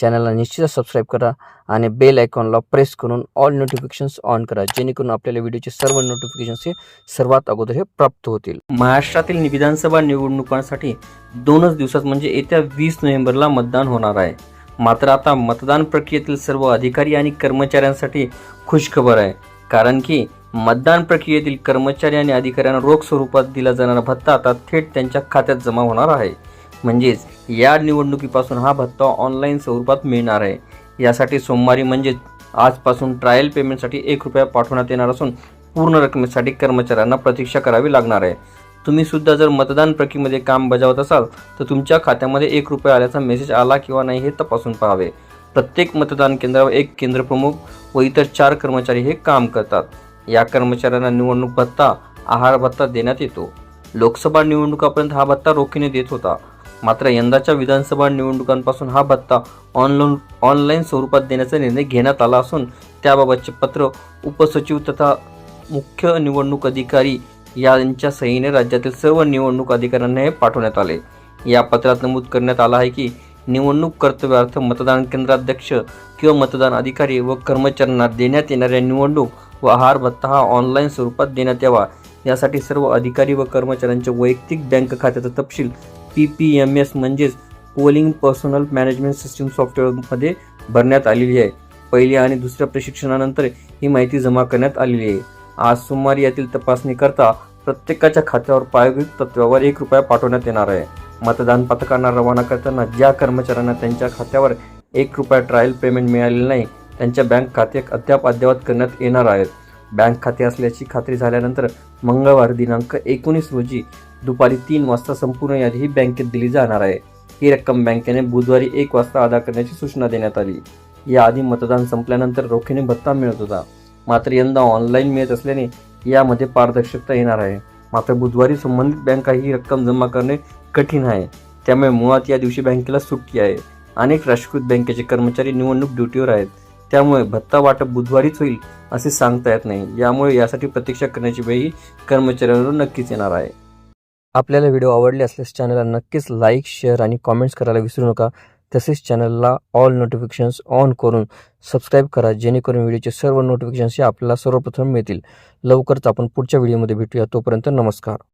चॅनलला निश्चितच सबस्क्राईब करा आणि बेल आयकॉनला प्रेस करून ऑल नोटिफिकेशन्स ऑन करा जेणेकरून आपल्याला व्हिडिओचे सर्व नोटिफिकेशन्स हे सर्वात अगोदर हे प्राप्त होतील. महाराष्ट्रातील विधानसभा निवडणुकांसाठी दोनच दिवसात म्हणजे येत्या वीस नोव्हेंबरला मतदान होणार आहे. मात्र आता मतदान प्रक्रियेतील सर्व अधिकारी आणि कर्मचाऱ्यांसाठी खुशखबर आहे. कारण की मतदान प्रक्रियेतील कर्मचारी आणि अधिकाऱ्यांना रोख स्वरूपात दिला जाणारा भत्ता आता थेट त्यांच्या खात्यात जमा होणार आहे. म्हणजेच या निवडणुकीपासून हा भत्ता ऑनलाईन स्वरूपात मिळणार आहे. यासाठी सोमवारी म्हणजेच आजपासून ट्रायल पेमेंटसाठी एक रुपया पाठवण्यात येणार असून पूर्ण रकमेसाठी कर्मचाऱ्यांना प्रतीक्षा करावी लागणार आहे. तुम्ही सुद्धा जर मतदान प्रक्रियेमध्ये काम बजावत असाल तर तुमच्या खात्यामध्ये एक रुपया आल्याचा मेसेज आला किंवा नाही हे तपासून पाहावे. प्रत्येक मतदान केंद्रावर एक केंद्र प्रमुख व इतर चार कर्मचारी हे काम करतात. या कर्मचाऱ्यांना निवडणूक भत्ता आहार भत्ता देण्यात येतो. लोकसभा निवडणुकापर्यंत हा भत्ता रोखीने देत होता. मात्र यंदाच्या विधानसभा निवडणुकांपासून हा भत्ता ऑनलाईन ऑनलाईन स्वरूपात देण्याचा निर्णय घेण्यात आला असून त्याबाबतचे पत्र उपसचिव तथा मुख्य निवडणूक अधिकारी यांच्या सहीने राज्यातील सर्व निवडणूक अधिकाऱ्यांना हे पाठवण्यात आले. या पत्रात नमूद करण्यात आलं आहे की निवडणूक कर्तव्यार्थ मतदान केंद्राध्यक्ष किंवा मतदान अधिकारी व कर्मचाऱ्यांना देण्यात येणाऱ्या निवडणूक व आहार भत्ता हा ऑनलाईन स्वरूपात देण्यात यावा. यासाठी सर्व अधिकारी व कर्मचाऱ्यांचे वैयक्तिक बँक खात्याचा तपशील पी पी एम एस म्हणजेच पोलिंग पर्सनल मॅनेजमेंट सिस्टीम सॉफ्टवेअरमध्ये भरण्यात आलेली आहे. पहिल्या आणि दुसऱ्या प्रशिक्षणानंतर ही माहिती जमा करण्यात आलेली आहे. आज सोमवारी यातील तपासणी करता प्रत्येकाच्या खात्यावर प्रायोगिक तत्वावर एक रुपया पाठवण्यात येणार आहे. मतदान पथकांना रवाना करताना ज्या कर्मचाऱ्यांना त्यांच्या खात्यावर एक रुपया ट्रायल पेमेंट मिळालेले नाही त्यांच्या बँक खाते अद्याप अद्ययावत करण्यात येणार आहेत. बँक खाते असल्याची खात्री झाल्यानंतर मंगळवार दिनांक एकोणीस रोजी दुपारी तीन वाजता संपूर्ण यादी ही बँकेत दिली जाणार आहे. ही रक्कम बँकेने बुधवारी एक वाजता अदा करण्याची सूचना देण्यात आली. याआधी मतदान संपल्यानंतर रोखीने भत्ता मिळत होता. मात्र यंदा ऑनलाईन मिळत असल्याने यामध्ये पारदर्शकता येणार आहे. मात्र बुधवारी संबंधित बँका ही रक्कम जमा करणे कठीण आहे. त्यामुळे मुळात या दिवशी बँकेला सुट्टी आहे. अनेक राष्ट्रीयकृत बँकेचे कर्मचारी निवडणूक ड्युटीवर आहेत. त्यामुळे भत्ता वाटप बुधवारीच होईल असे सांगता येत नाही. यामुळे यासाठी प्रतीक्षा करण्याची वेळी कर्मचाऱ्यांवर नक्कीच येणार आहे. आपल्याला व्हिडिओ आवडले असल्यास चॅनलला नक्कीच लाईक शेअर आणि कॉमेंट्स करायला विसरू नका. तसेच चॅनलला ऑल नोटिफिकेशन्स ऑन करून सबस्क्राईब करा जेणेकरून व्हिडिओचे सर्व नोटिफिकेशन्स हे आपल्याला सर्वप्रथम मिळतील. लवकरच आपण पुढच्या व्हिडिओमध्ये भेटूया. तोपर्यंत नमस्कार.